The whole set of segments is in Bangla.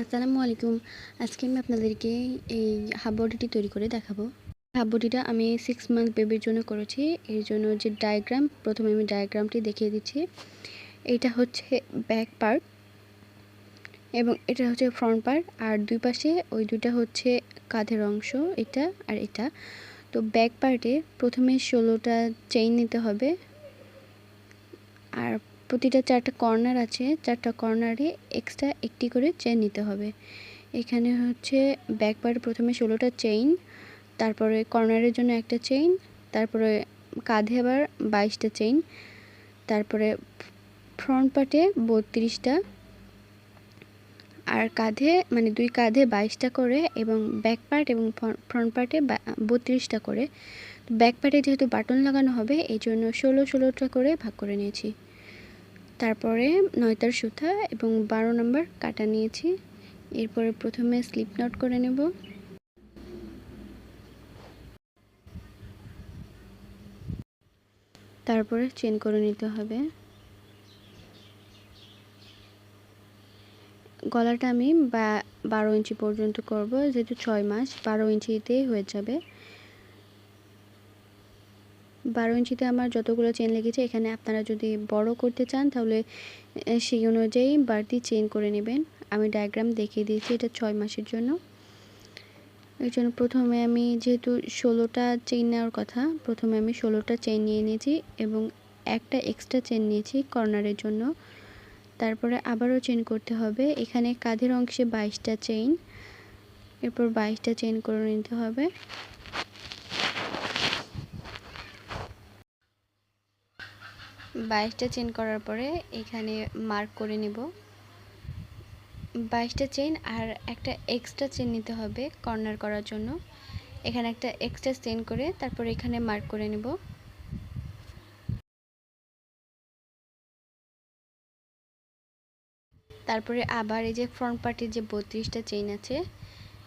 আসসালামু আলাইকুম। আজকে আমি আপনাদেরকে এই হাফ বডিটি তৈরি করে দেখাবো। হাফ বডিটা আমি সিক্স মান্থ বেবির জন্য করেছি। এর জন্য যে ডায়াগ্রাম প্রথমে আমি ডায়াগ্রামটি দেখিয়ে দিচ্ছি। এটা হচ্ছে ব্যাক পার্ট এবং এটা হচ্ছে ফ্রন্ট পার্ট আর দুই পাশে ওই দুইটা হচ্ছে কাঁধের অংশ, এটা আর এটা। তো ব্যাক পার্টে প্রথমে ষোলোটা চেইন নিতে হবে। আর প্রতিটা চারটা কর্নার আছে, চারটা কর্নারে এক্সট্রা একটি করে চেন নিতে হবে। এখানে হচ্ছে ব্যাক পার্ট প্রথমে ষোলোটা চেইন তারপরে কর্নারের জন্য একটা চেইন তারপরে কাঁধে আবার বাইশটা চেইন তারপরে ফ্রন্ট পার্টে বত্রিশটা, আর কাঁধে মানে দুই কাঁধে বাইশটা করে এবং ব্যাক পার্ট এবং ফ্রন্ট পার্টে বত্রিশটা করে। ব্যাক পার্টে যেহেতু বাটন লাগানো হবে এই জন্য ষোলো ষোলোটা করে ভাগ করে নিয়েছি। তারপরে নয়তার সুতা এবং বারো নম্বর কাটা নিয়েছি। এরপরে প্রথমে স্লিপ নট করে নেব। তারপরে চেন করে নিতে হবে। গলাটা আমি বা, বারো ইঞ্চি পর্যন্ত করব, যেহেতু ছয় মাস, বারো ইঞ্চিতেই হয়ে যাবে। বারো ইঞ্চিতে আমার যতগুলো চেন লেগেছে, এখানে আপনারা যদি বড় করতে চান, তাহলে সেই অনুযায়ী বাড়তি চেন করে নেবেন। আমি ডায়াগ্রাম দেখিয়ে দিয়েছি, এটা ছয় মাসের জন্য। এই জন্য প্রথমে আমি যেহেতু ষোলোটা চেন নেওয়ার কথা, প্রথমে আমি ষোলোটা চেন নিয়ে নিয়েছি এবং একটা এক্সট্রা চেন নিয়েছি কর্নারের জন্য। তারপরে আবারও চেন করতে হবে। এখানে কাঁধের অংশে বাইশটা চেইন এরপর বাইশটা চেন করে নিতে হবে। বাইশটা চেন করার পরে এখানে মার্ক করে নিব। বাইশটা চেন আর একটা এক্সট্রা চেন নিতে হবে কর্নার করার জন্য। এখানে একটা এক্সট্রা চেন করে তারপর এখানে মার্ক করে নেব। তারপরে আবার এই যে ফ্রন্ট পার্টের যে বত্রিশটা চেইন আছে,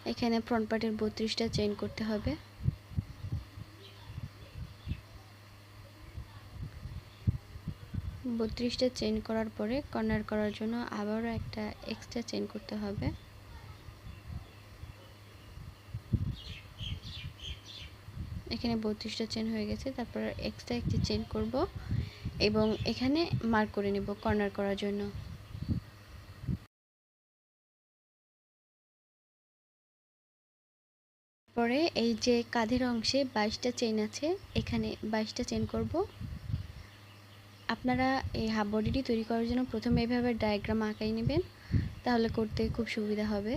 এখানে ফ্রন্ট পার্টের বত্রিশটা চেইন করতে হবে। বত্রিশটা চেন করার পরে কর্নার করার জন্য আবারও একটা এক্সট্রা চেন করতে হবে। এখানে বত্রিশটা চেন হয়ে গেছে, তারপর এক্সট্রা একটি চেন করব এবং এখানে মার্ক করে নেব কর্নার করার জন্য। পরে এই যে কাঁধের অংশে বাইশটা চেন আছে, এখানে বাইশটা চেন করব। আপনারা এই হাফ বডিটি তৈরি করার জন্য প্রথমে এভাবে ডায়াগ্রাম আঁকাই নেবেন, তাহলে করতে খুব সুবিধা হবে।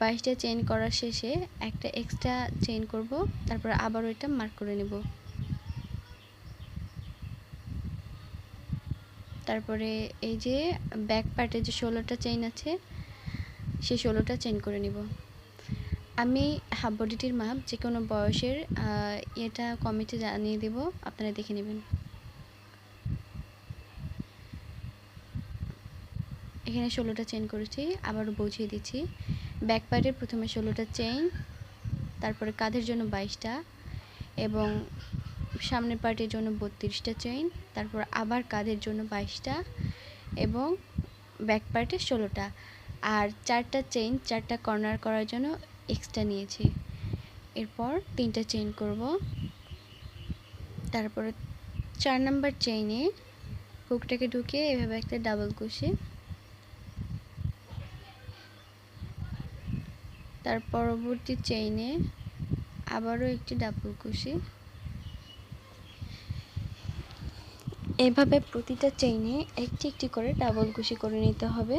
বাইশটা চেন করার শেষে একটা এক্সট্রা চেন করব, তারপর আবার ওইটা মার্ক করে নেব। তারপরে এই যে ব্যাক পার্টে যে ষোলোটা চেইন আছে, সেই ষোলোটা চেন করে নিব। আমি হাফ বডিটির মাপ যে কোনো বয়সের এটা কমিটি জানিয়ে দেব, আপনারা দেখে নেবেন। এখানে ষোলোটা চেন করেছি, আবারও বুঝিয়ে দিচ্ছি। ব্যাক পার্টের প্রথমে ষোলোটা চেইন তারপরে কাঁধের জন্য বাইশটা এবং সামনের পার্টের জন্য বত্রিশটা চেইন তারপর আবার কাঁধের জন্য বাইশটা এবং ব্যাক পার্টে ষোলোটা। আর চারটা চেইন চারটা কর্নার করার জন্য এক্সট্রা নিয়েছি। এরপর তিনটা চেইন করব। তারপর চার নাম্বার চেইনে হুকটাকে ঢুকিয়ে এভাবে একটা ডাবল কুশি তার পরবর্তী চেইনে আবারও একটি ডাবল কুশি এভাবে প্রতিটা চেইনে একটি একটি করে ডাবল কুশি করে নিতে হবে।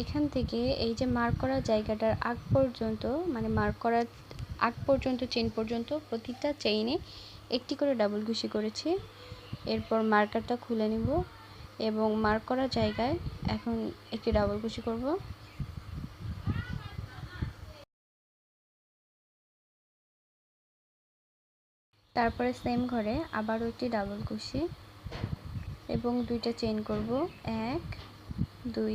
এখান থেকে এই যে মার্ক করা জায়গাটার আগ পর্যন্ত মানে মার্ক করার আগ পর্যন্ত চেন পর্যন্ত প্রতিটা চেইনে একটি করে ডাবল ঘুষি করেছি। এরপর মার্কারটা খুলে নিব এবং মার্ক করা জায়গায় এখন একটি ডাবল ঘুষি করব। তারপরে সেম ঘরে আবারও একটি ডাবল কুশি এবং দুইটা চেইন করব। এক, দুই,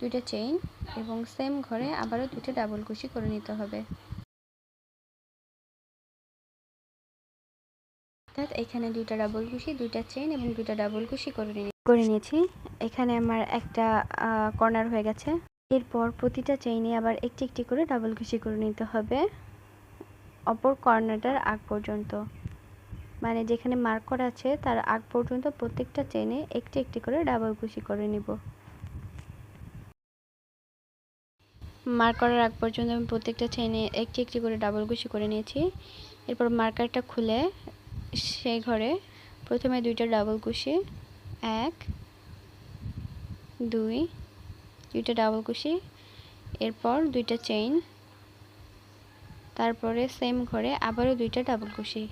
দুইটা চেইন এবং সেম ঘরে আবারও দুইটা ডাবল কুশি করে নিতে হবে। অর্থাৎ এখানে দুইটা ডাবল কুশি দুইটা চেন এবং দুইটা ডাবল কুশি করে নিয়ে করে নিয়েছি। এখানে আমার একটা কর্নার হয়ে গেছে। এরপর প্রতিটা চেইনে আবার একটি একটি করে ডাবল কুশি করে নিতে হবে। অপর কর্নারটার আগ পর্যন্ত। মানে যেখানে মার্ক করা আছে তার আগ পর্যন্ত প্রত্যেকটা চেনে একটি একটি করে ডাবল কুশি করে নিব। মার্ক করার আগ পর্যন্ত আমি প্রত্যেকটা চেনে একটি একটি করে ডাবল কুশি করে নিয়েছি। এরপর মার্কারটা খুলে সেই ঘরে প্রথমে দুইটা ডাবল কুশি, এক, দুই, দুইটা ডাবল কুশি, এরপর দুইটা চেইন তারপরে সেম ঘরে আবারও দুইটা ডাবল কুশি।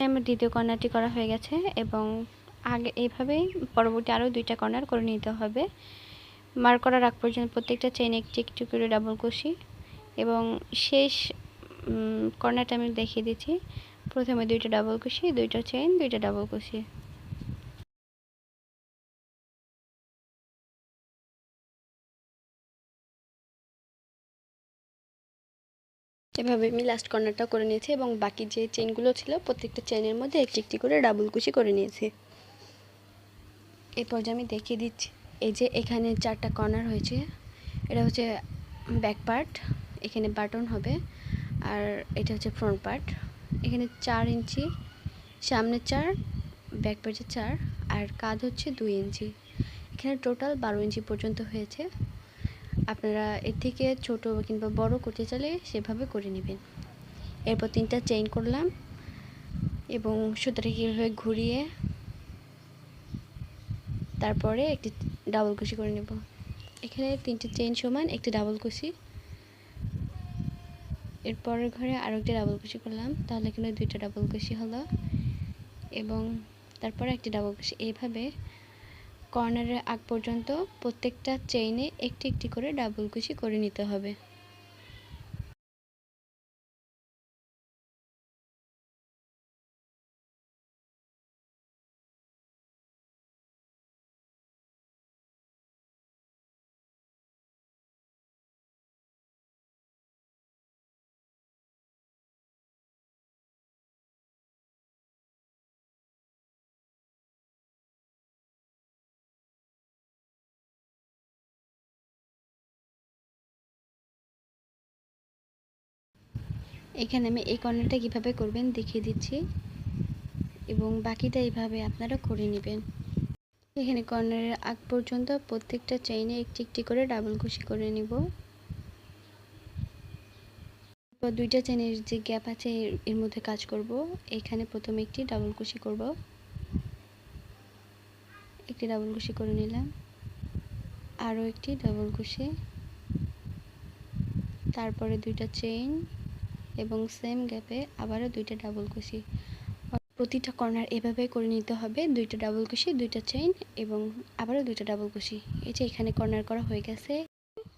আমার দ্বিতীয় কর্নারটি করা হয়ে গেছে এবং আগে এইভাবেই পরবর্তী আরও দুইটা কর্নার করে নিতে হবে। মার করার আগ পর্যন্ত প্রত্যেকটা চেন একটি একটু করে ডাবল কুশি এবং শেষ কর্নারটা আমি দেখিয়ে দিচ্ছি। প্রথমে দুইটা ডাবল কুশি দুইটা চেন দুইটা ডাবল কুশি এভাবে আমি লাস্ট কর্নারটা করে নিয়েছি এবং বাকি যে চেনগুলো ছিল প্রত্যেকটা চেনের মধ্যে একটি একটি করে ডাবল কুশি করে নিয়েছি। এরপর যে আমি দেখিয়ে দিচ্ছি। এই যে এখানে চারটা কর্নার হয়েছে, এটা হচ্ছে ব্যাক পার্ট এখানে বাটন হবে, আর এটা হচ্ছে ফ্রন্ট পার্ট এখানে চার ইঞ্চি, সামনে চার ব্যাক পার্টে চার, আর কাঁধ হচ্ছে দুই ইঞ্চি। এখানে টোটাল বারো ইঞ্চি পর্যন্ত হয়েছে। আপনারা এর থেকে ছোট কিংবা বড় করতে চাইলে সেভাবে করে নেবেন। এরপর তিনটা চেইন করলাম এবং সুতরাং কীভাবে ঘুরিয়ে তারপরে একটি ডাবল কুশি করে নেব। এখানে তিনটে চেইন সমান, একটি ডাবল কুশি এরপরের ঘরে আরও একটি ডাবল কুশি করলাম, তাহলে এখানে দুইটা ডাবল কুশি হলো। এবং তারপরে একটি ডাবল কুশি এইভাবে কর্নারের আগ পর্যন্ত প্রত্যেকটা চেইনে একটি একটি করে ডাবল কুশি করে নিতে হবে। এখানে আমি এই কর্নারটা কীভাবে করবেন দেখিয়ে দিচ্ছি। এবং বাকিটা এইভাবে আপনারা করে নেবেন। এখানে কর্নারের আগ পর্যন্ত প্রত্যেকটা চেইনে একটি একটি করে ডাবল কুশি করে নিব। দুইটা চেনের যে গ্যাপ আছে, এর মধ্যে কাজ করব। এখানে প্রথমে একটি ডাবল কুশি করব। একটি ডাবল কুশি করে নিলাম। আরও একটি ডাবল কুশি তারপরে দুইটা চেইন এবং সেম গ্যাপে আবারও দুইটা ডাবল কুশি প্রতিটা কর্নার এভাবে করে নিতে হবে, দুইটা ডাবল কুশি দুইটা চেইন এবং আবারও দুইটা ডাবল কুশি এই যে এখানে কর্নার করা হয়ে গেছে।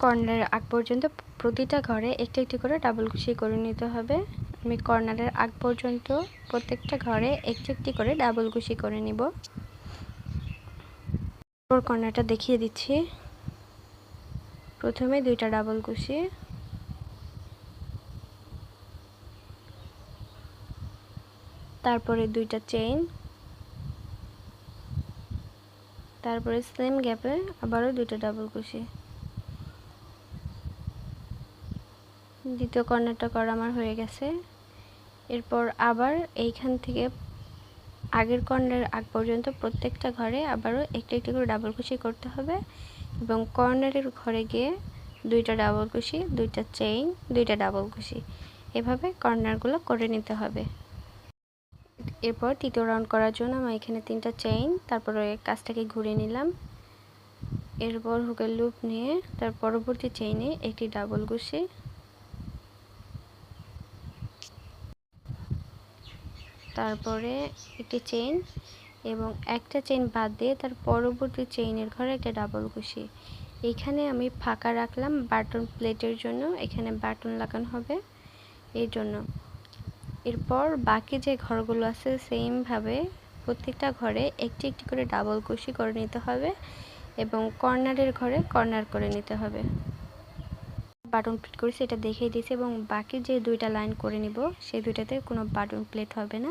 কর্নারের আগ পর্যন্ত প্রতিটা ঘরে একটি একটি করে ডাবল কুশি করে নিতে হবে। আমি কর্নারের আগ পর্যন্ত প্রত্যেকটা ঘরে একটি একটি করে ডাবল কুশি করে নিব। কর্নারটা দেখিয়ে দিচ্ছি। প্রথমে দুইটা ডাবল কুশি তারপরে দুইটা চেইন তারপরে সেম গ্যাপে আবারও দুইটা ডাবল কুশি দ্বিতীয় কর্নারটা করা আমার হয়ে গেছে। এরপর আবার এইখান থেকে আগের কর্নারের আগ পর্যন্ত প্রত্যেকটা ঘরে আবারও একটু একটু করে ডাবল কুশি করতে হবে এবং কর্নারের ঘরে গিয়ে দুইটা ডাবল কুশি দুইটা চেইন দুইটা ডাবল কুশি এভাবে কর্নারগুলো করে নিতে হবে। এরপর তৃতীয় রাউন্ড করার জন্য আমি এখানে তিনটা চেইন তারপরে কাজটাকে ঘুরে নিলাম। এরপর হুকের লুপ নিয়ে, তার পরবর্তী চেইনে একটি ডাবল ঘুষি। তারপরে একটি চেইন এবং একটা চেইন বাদ দিয়ে তার পরবর্তী চেইনের ঘরে একটা ডাবল ঘুষি। এখানে আমি ফাঁকা রাখলাম বাটন প্লেটের জন্য, এখানে বাটন লাগানো হবে। এই জন্য এরপর বাকি যে ঘরগুলো আছে সেমভাবে প্রত্যেকটা ঘরে একটি একটি করে ডাবল কুশি করে নিতে হবে এবং কর্নারের ঘরে কর্নার করে নিতে হবে। বাটন প্লেট করেছি, এটা দেখিয়ে দিয়েছি এবং বাকি যে দুইটা লাইন করে নিব, সেই দুইটাতে কোনো বাটন প্লেট হবে না।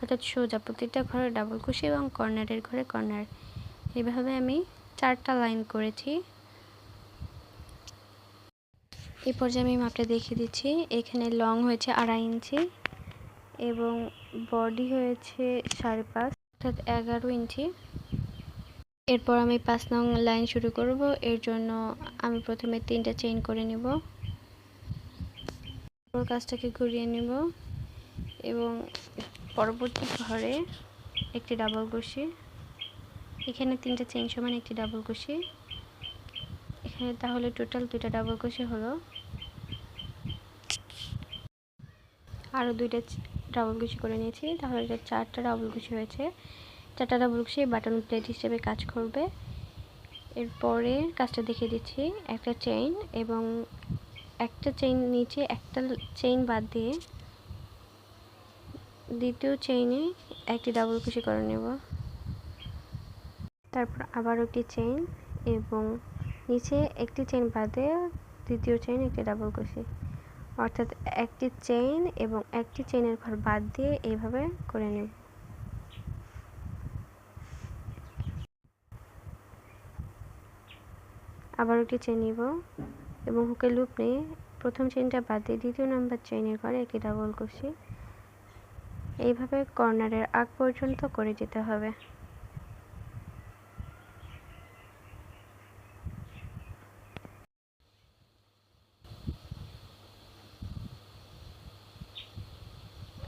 অর্থাৎ সোজা প্রত্যেকটা ঘরে ডাবল কুশি এবং কর্নারের ঘরে কর্নার এইভাবে আমি চারটা লাইন করেছি। এই পর্যায়ে আমি মাপটা দেখিয়ে দিচ্ছি, এখানে লং হয়েছে আড়াই ইঞ্চি। এবং বডি হয়েছে সাড়ে পাঁচ, অর্থাৎ এগারো ইঞ্চি। এরপর আমি পাঁচ নং লাইন শুরু করব। এর জন্য আমি প্রথমে তিনটা চেইন করে নিব। কাজটাকে ঘুরিয়ে নিব এবং পরবর্তী ঘরে একটি ডাবল কুশি এখানে তিনটা চেইন সমান একটি ডাবল কুশি এখানে তাহলে টোটাল দুইটা ডাবল কুশি হলো। আরও দুইটা ডাবল কুশি করে নিয়েছি, তাহলে এটা চারটা ডাবল কুশি হয়েছে। চারটা ডাবল কুশি বাটন প্লেট হিসেবে কাজ করবে। এরপরে কাজটা দেখিয়ে দিচ্ছি, একটা চেইন এবং একটা চেইন নিচে একটা চেইন বাদ দিয়ে দ্বিতীয় চেইনে একটি ডাবল কুশি করে নেব। তারপর আবার একটি চেইন এবং নিচে একটি চেইন বাদে দ্বিতীয় চেইন একটি ডাবল কুশি অর্থাৎ একটি চেইন এবং একটি চেইনের ঘর বাদ দিয়ে এইভাবে করে নেব আবার একটি চেইন নিব এবং হুকের লুপ নিয়ে প্রথম চেইনটা বাদ দিয়ে দ্বিতীয় নাম্বার চেইনের ঘরে একটি ডাবল কুশি এইভাবে কর্নারের আগ পর্যন্ত করে যেতে হবে।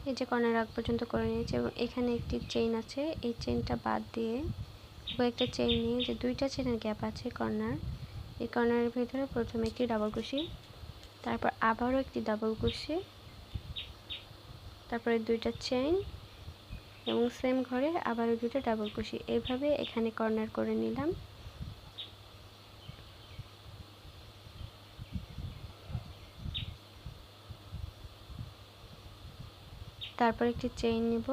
এই যে কর্নার আগ পর্যন্ত করে নিয়েছি এবং এখানে একটি চেইন আছে। এই চেইনটা বাদ দিয়ে কয়েকটা চেইন নিয়ে যে দুইটা চেইনের গ্যাপ আছে কর্নার। এই কর্নারের ভিতরে প্রথমে একটি ডাবল কুশি, তারপর আবারও একটি ডাবল কুশি, তারপরে দুইটা চেইন এবং সেম ঘরে আবারও দুটো ডাবল কুশি। এইভাবে এখানে কর্নার করে নিলাম। তারপর একটি চেইন নিব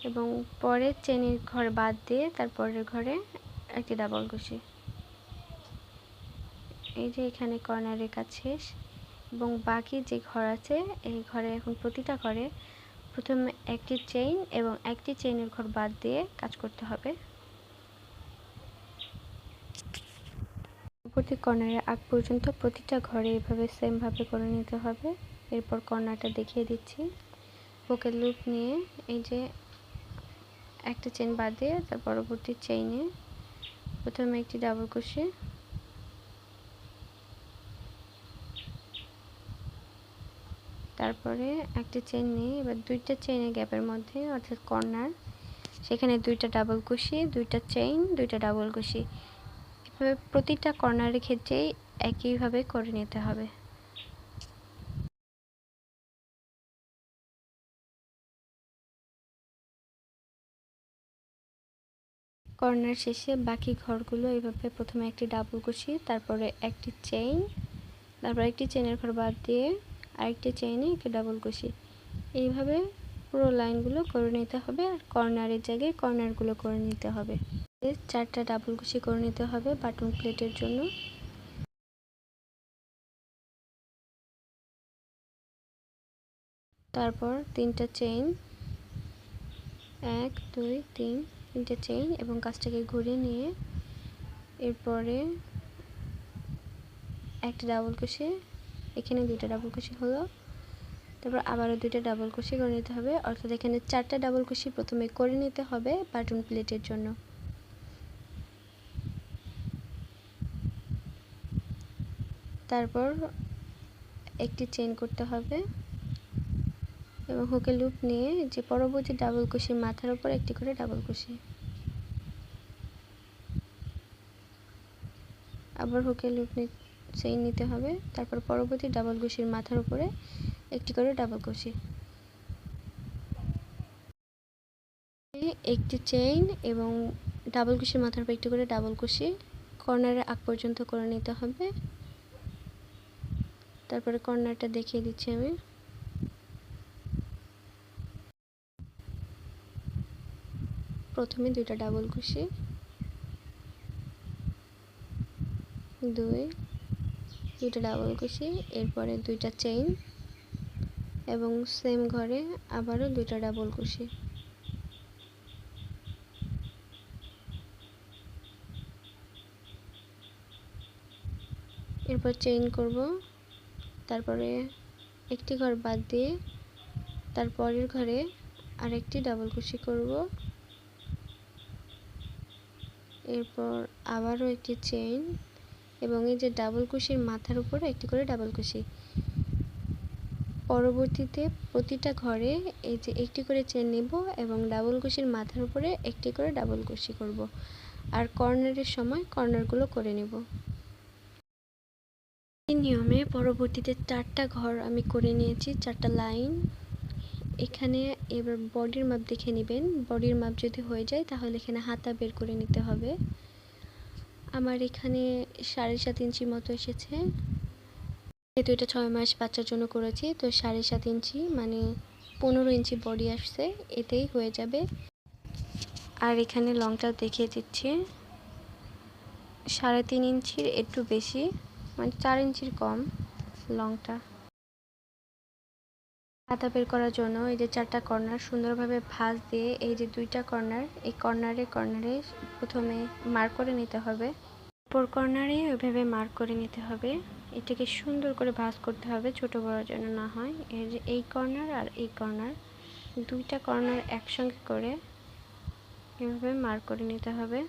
এবং পরের চেনের ঘর বাদ দিয়ে তারপরের ঘরে একটি ডাবল কুশি এই যে এখানে কর্নারের কাজ শেষ এবং বাকি যে ঘর আছে, এই ঘরে এখন প্রতিটা ঘরে প্রথমে একটি চেইন এবং একটি চেইনের ঘর বাদ দিয়ে কাজ করতে হবে। পরবর্তী কর্নারের আগ পর্যন্ত প্রতিটা ঘরে এভাবে সেমভাবে করে নিতে হবে। এরপর কর্নারটা দেখিয়ে দিচ্ছি। পোকের লুপ নিয়ে এই যে একটা চেন বাদ দিয়ে তার পরবর্তী চেইনে প্রথমে একটি ডাবল কুশি তারপরে একটা চেন নিয়ে এবার দুইটা চেইনের গ্যাপের মধ্যে, অর্থাৎ কর্নার সেখানে দুইটা ডাবল কুশি দুইটা চেইন দুইটা ডাবল কুশি এভাবে প্রতিটা কর্নারের ক্ষেত্রেই একইভাবে করে নিতে হবে। কর্নার শেষে বাকি ঘরগুলো এইভাবে প্রথমে একটি ডাবল কুশি তারপরে একটি চেইন তারপর একটি চেনের ঘর বাদ দিয়ে আরেকটি চেইনে একটি ডাবল কুশি এইভাবে পুরো লাইনগুলো করে নিতে হবে আর কর্নারের জায়গায় কর্নারগুলো করে নিতে হবে। চারটা ডাবল কুশি করে নিতে হবে বাটন প্লেটের জন্য। তারপর তিনটা চেইন এক, দুই, তিন তিনটে চেইন এবং কাজটাকে ঘুরে নিয়ে এরপরে একটা ডাবল কুশি এখানে দুইটা ডাবল কুশি হলো। তারপর আবারও দুইটা ডাবল কুশি করে নিতে হবে। অর্থাৎ এখানে চারটা ডাবল কুশি প্রথমে করে নিতে হবে বাটন প্লেটের জন্য। তারপর একটি চেইন করতে হবে। এবং হুকে লুপ নিয়ে যে পরবর্তী ডাবল কুশির মাথার উপর একটি করে ডাবল কুশি আবার হুকে লুপ সেই নিতে হবে, তারপর পরবর্তী ডাবল কুশির মাথার উপরে একটি করে ডাবল কুশি একটি চেইন এবং ডাবল কুশির মাথার উপর একটি করে ডাবল কুশি কর্নারের আগ পর্যন্ত করে নিতে হবে। তারপরে কর্নারটা দেখিয়ে দিচ্ছি আমি। প্রথমে দুইটা ডাবল কুশি দুই, দুইটা ডাবল কুশি এরপরে দুইটা চেইন এবং সেম ঘরে আবারও দুইটা ডাবল কুশি এরপর চেইন করব, তারপরে একটি ঘর বাদ দিয়ে তারপরের ঘরে আরেকটি ডাবল কুশি করব। এরপর আবারও একটি চেইন এবং এই যে ডাবল কুশির মাথার উপরে একটি করে ডাবল কুশি পরবর্তীতে প্রতিটা ঘরে এই যে একটি করে চেন নেব এবং ডাবল কুশির মাথার উপরে একটি করে ডাবল কুশি করব। আর কর্নারের সময় কর্নারগুলো করে নেব। এই নিয়মে পরবর্তীতে চারটা ঘর আমি করে নিয়েছি, চারটা লাইন এখানে এবার বডির মাপ দেখে নেবেন। বডির মাপ যদি হয়ে যায়, তাহলে এখানে হাতা বের করে নিতে হবে। আমার এখানে সাড়ে সাত ইঞ্চি মতো এসেছে। যেহেতু এটা ছয় মাস বাচ্চার জন্য করেছি, তো সাড়ে সাত ইঞ্চি মানে পনেরো ইঞ্চি বডি আসছে, এতেই হয়ে যাবে। আর এখানে লংটা দেখিয়ে দিচ্ছি। সাড়ে তিন ইঞ্চির একটু বেশি মানে চার ইঞ্চির কম লংটা হাতা বের করার জন্য এই যে চারটা কর্নার সুন্দরভাবে ভাঁজ দিয়ে এই যে দুইটা কর্নার, এই কর্নারে কর্নারে প্রথমে মার্ক করে নিতে হবে। উপর কর্নারে ওইভাবে মার্ক করে নিতে হবে। এটাকে সুন্দর করে ভাঁজ করতে হবে ছোট বড় যেন না হয়। এই যে এই কর্নার আর এই কর্নার, দুইটা কর্নার একসঙ্গে করে এভাবে মার্ক করে নিতে হবে।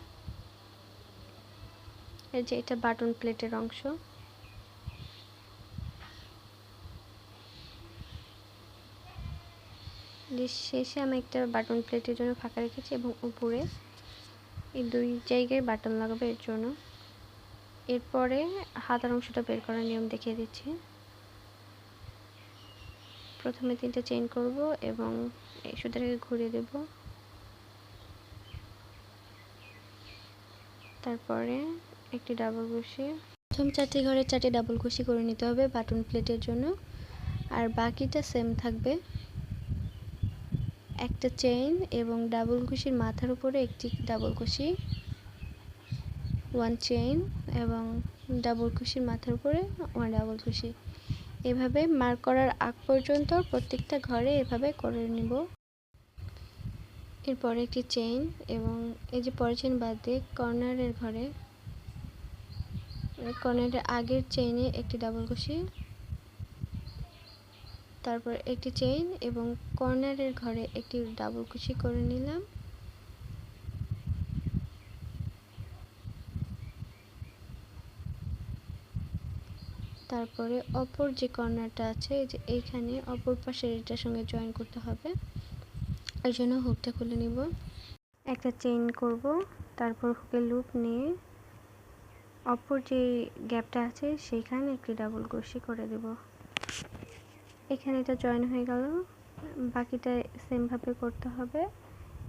এই যে এটা বাটন প্লেটের অংশ। শেষে আমি একটা বাটন প্লেটের জন্য ফাঁকা রেখেছি এবং উপরে এই দুই জায়গায় বাটন লাগাবে এর জন্য। এরপরে হাতার অংশটা বের করার নিয়ম দেখিয়ে দিচ্ছি। প্রথমে তিনটা চেইন করব এবং এই সুতাটাকে ঘুরিয়ে দেব। তারপরে একটি ডাবল কুশি প্রথম চারটি ঘরে চারটি ডাবল কুশি করে নিতে হবে বাটন প্লেটের জন্য। আর বাকিটা সেম থাকবে। একটা চেইন এবং ডাবল কুশির মাথার উপরে একটি ডাবল কুশি ওয়ান চেইন এবং ডাবল কুশির মাথার উপরে ওয়ান ডাবল কুশি। এভাবে মার্ক করার আগ পর্যন্ত প্রত্যেকটা ঘরে এভাবে করে নিব। এরপরে একটি চেইন এবং এই যে পরের চেইন বাদ দিয়ে কর্নারের ঘরে কর্নারের আগের চেইনে একটি ডাবল কুশি। তারপর একটি চেইন এবং কর্নারের ঘরে একটি ডাবল কুশি করে নিলাম। তারপরে অপর যে কর্নারটা আছে যে এইখানে অপর পাশের এটার সঙ্গে জয়েন করতে হবে। এই জন্য হুকটা খুলে নিব। একটা চেইন করব, তারপর হুকের লুপ নিয়ে অপর যে গ্যাপটা আছে, সেইখানে একটি ডাবল কুশি করে দেব। এখানে এটা জয়েন হয়ে গেল। বাকিটা সেমভাবে করতে হবে।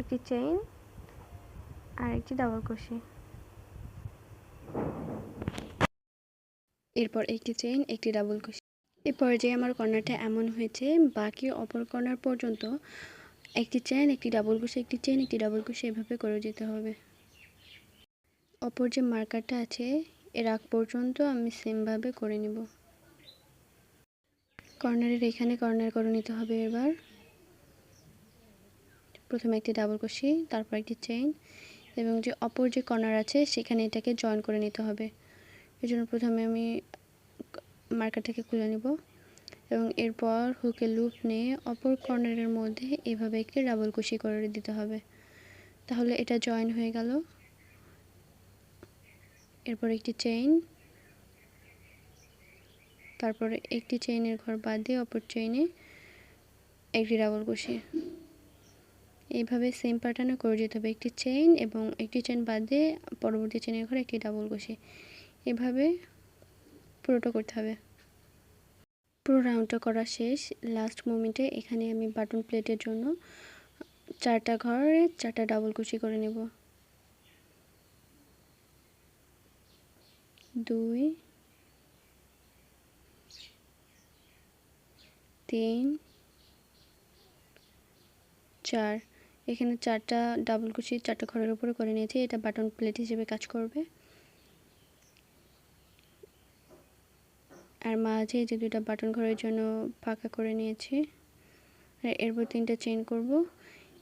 একটি চেইন আর একটি ডাবল কুশি এরপর একটি চেইন একটি ডাবল কুশি এই পর্যায়ে আমার কর্নারটা এমন হয়েছে, বাকি অপর কর্নার পর্যন্ত একটি চেইন একটি ডাবল কুশি একটি চেইন একটি ডাবল কুশি এভাবে করে যেতে হবে। অপর যে মার্কারটা আছে, এর আগ পর্যন্ত আমি সেমভাবে করে নিব। কর্নারের এখানে কর্নার করে নিতে হবে এবার। প্রথমে একটি ডাবল কুশি তারপর একটি চেইন এবং যে অপর যে কর্নার আছে, সেখানে এটাকে জয়েন করে নিতে হবে। এই জন্য প্রথমে আমি মার্কারটাকে খুলে নিব এবং এরপর হুকে লুপ নিয়ে অপর কর্নারের মধ্যে এভাবে একটি ডাবল কুশি করে দিতে হবে। তাহলে এটা জয়েন হয়ে গেল। এরপর একটি চেইন তারপরে একটি চেইনের ঘর বাদ দিয়ে অপর চেইনে একটি ডাবল কুশি এইভাবে সেম প্যাটার্নে করে যেতে হবে। একটি চেইন এবং একটি চেইন বাদ দিয়ে পরবর্তী চেইনের ঘরে একটি ডাবল কুশি এভাবে পুরোটা করতে হবে। পুরো রাউন্ডটা করা শেষ। লাস্ট মোমেন্টে এখানে আমি বাটন প্লেটের জন্য চারটা ঘরে, চারটা ডাবল কুচি করে নেব। দুই তিন, চার। এখানে চারটা ডাবল কুচি, চারটা ঘরের উপরে করে নিয়েছি। এটা বাটন প্লেট হিসেবে কাজ করবে। আর মাঝে যে দুটা বাটন ঘরের জন্য ফাঁকা করে নিয়েছি। এরপর তিনটা চেন করব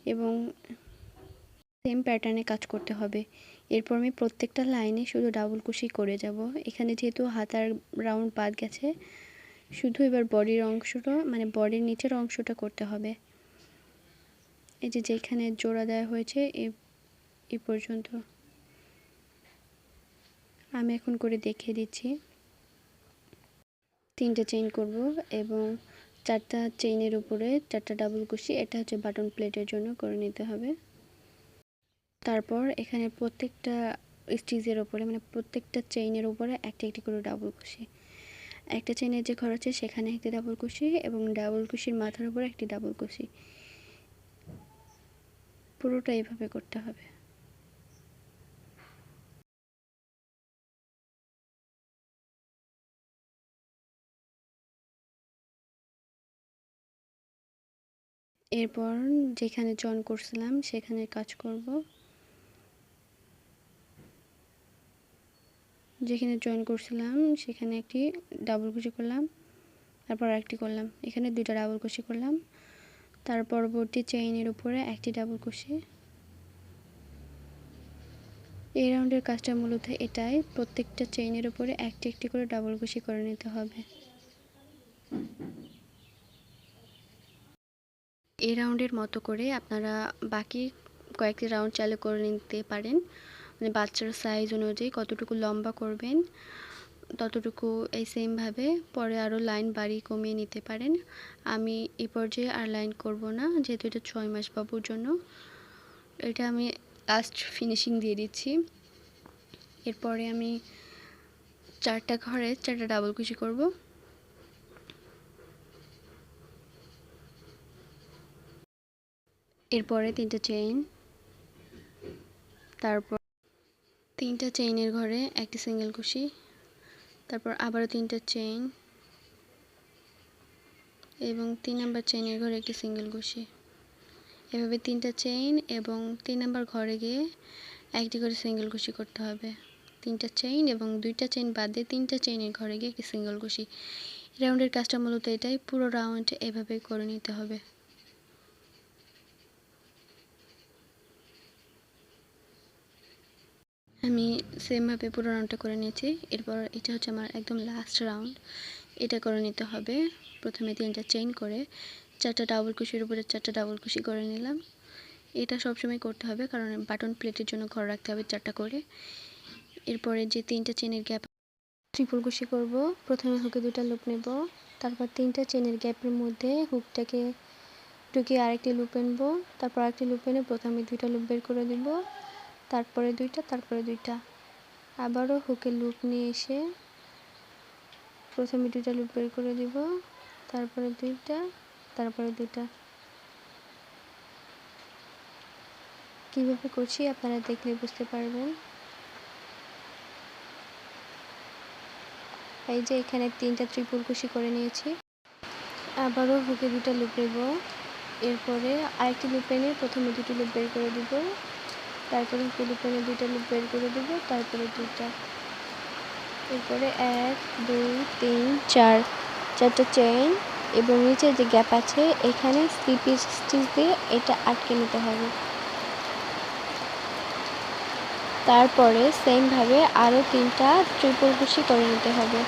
এবং সেম প্যাটার্নে কাজ করতে হবে। এরপর আমি প্রত্যেকটা লাইনে শুধু ডাবল কুশি করে যাব। এখানে যেহেতু হাতার রাউন্ড বাদ গেছে শুধু এবার বডির অংশটা মানে বডির নিচের অংশটা করতে হবে। এই যে যেখানে জোড়া দেওয়া হয়েছে, এ পর্যন্ত। আমি এখন করে দেখিয়ে দিচ্ছি। তিনটা চেইন করব এবং চারটা চেইনের উপরে চারটা ডাবল কুশি, এটা হচ্ছে বাটন প্লেটের জন্য করে নিতে হবে। তারপর এখানে প্রত্যেকটা স্টিচের ওপরে মানে প্রত্যেকটা চেইনের উপরে একটা একটি করে ডাবল কুশি। একটা চেনের যে ঘর আছে সেখানে একটি ডাবল কুশি এবং ডাবল কুশির মাথার উপরে একটি ডাবল কুশি। পুরোটা এইভাবে করতে হবে। এরপর যেখানে জয়েন করছিলাম, সেখানে কাজ করব। যেখানে জয়েন করছিলাম, সেখানে একটি ডাবল কুচি করলাম, তারপর একটি করলাম। এখানে দুইটা ডাবল কুচি করলাম, তার পরবর্তী চেইনের উপরে একটি ডাবল কুচি এই রাউন্ডের কাজটা মূলত এটাই, প্রত্যেকটা চেইনের উপরে একটি একটি করে ডাবল কুচি করে নিতে হবে। এই রাউন্ডের মতো করে আপনারা বাকি কয়েকটি রাউন্ড চালু করে নিতে পারেন। মানে বাচ্চার সাইজ অনুযায়ী কতটুকু লম্বা করবেন, ততটুকু এই সেমভাবে পরে আরও লাইন বাড়ি কমিয়ে নিতে পারেন। আমি এই পর্যায়ে আর লাইন করব না, যেহেতু এটা ছয় মাস বাবুর জন্য। এটা আমি লাস্ট ফিনিশিং দিয়ে দিচ্ছি। এরপরে আমি চারটা ঘরে চারটা ডাবল কুচি করব। এরপরে তিনটা চেইন তারপর তিনটা চেইনের ঘরে, একটি সিঙ্গেল কুশি, তারপর আবারও তিনটা চেইন এবং তিন নাম্বার চেইনের ঘরে একটি সিঙ্গেল কুশি। এভাবে তিনটা চেইন এবং তিন নাম্বার ঘরে গিয়ে একটি করে সিঙ্গেল কুশি করতে হবে। তিনটা চেইন এবং দুইটা চেইন বাদ দিয়ে তিনটা চেইনের ঘরে গিয়ে একটি সিঙ্গেল কুশি। রাউন্ডের কাজটা মূলত এটাই, পুরো রাউন্ড এভাবে করে নিতে হবে। আমি সেমভাবে পুরো রাউন্ডটা করে নিয়েছি। এরপর এটা হচ্ছে আমার একদম লাস্ট রাউন্ড এটা করে নিতে হবে। প্রথমে তিনটা চেইন করে চারটা ডাবল কুশির উপরে চারটা ডাবল কুশি করে নিলাম। এটা সবসময় করতে হবে কারণ বাটন প্লেটের জন্য ঘর রাখতে হবে চারটা করে। এরপরে যে তিনটা চেনের গ্যাপ ট্রিপল কুশি করব, প্রথমে হুকে দুটা লুপ নেব, তারপর তিনটা চেনের গ্যাপের মধ্যে হুকটাকে ঢুকিয়ে আরেকটি লুপ এনবো তারপর আরেকটি লুপ এনে প্রথমে দুইটা লুপ বের করে দিব। তারপরে দুইটা তারপরে দুইটা। আবারও হুকে লুপ নিয়ে এসে প্রথমে দুইটা লুপ বের করে দিব, তারপরে দুইটা তারপরে দুইটা। কীভাবে করছি আপনারা দেখলে বুঝতে পারবেন। এই যে এখানে তিনটা ত্রিপুল কুশি করে নিয়েছি। আবারও হুকে দুটা লুপ নেব। এরপরে আরেকটি লুপ এনে প্রথমে দুটি লুপ বের করে দিব। তারপরে লুপেনে দুইটা লুপ বের করে দেব, তারপরে দুইটা। এরপরে এক, দুই, তিন, চার। চারটা চেইন এবং নিচে যে গ্যাপ আছে, এখানে স্লিপি স্টিচ দিয়ে এটা আটকে নিতে হবে। তারপরে সেমভাবে আরও তিনটা ট্রিপল কুশি করে নিতে হবে।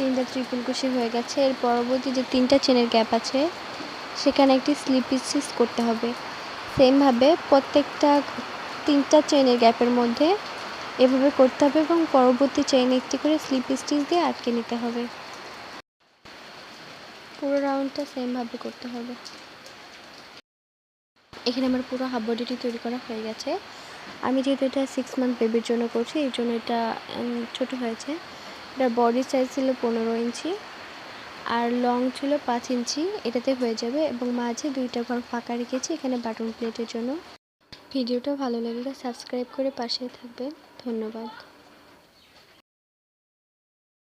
তিনটা ত্রিপুল কুশি হয়ে গেছে। এর পরবর্তী যে তিনটা চেনের গ্যাপ আছে, সেখানে একটি স্লিপ স্টিচ করতে হবে। সেমভাবে প্রত্যেকটা তিনটা চেনের গ্যাপের মধ্যে এভাবে করতে হবে এবং পরবর্তী চেইন একটি করে স্লিপ স্টিচ দিয়ে আটকে নিতে হবে। পুরো রাউন্ডটা সেমভাবে করতে হবে। এখানে আমার পুরো হাফ বডিটি তৈরি করা হয়ে গেছে। আমি যেহেতু এটা সিক্স মান্থ বেবির জন্য করছি, এই জন্য এটা ছোট হয়েছে। এটার বডি সাইজ ছিল পনেরো ইঞ্চি আর লং ছিল পাঁচ ইঞ্চি। এটাতে হয়ে যাবে এবং মাঝে দুইটা ঘর ফাঁকা রেখেছি এখানে বাটন প্লেটের জন্য। ভিডিওটা ভালো লাগলে সাবস্ক্রাইব করে পাশে থাকবেন। ধন্যবাদ।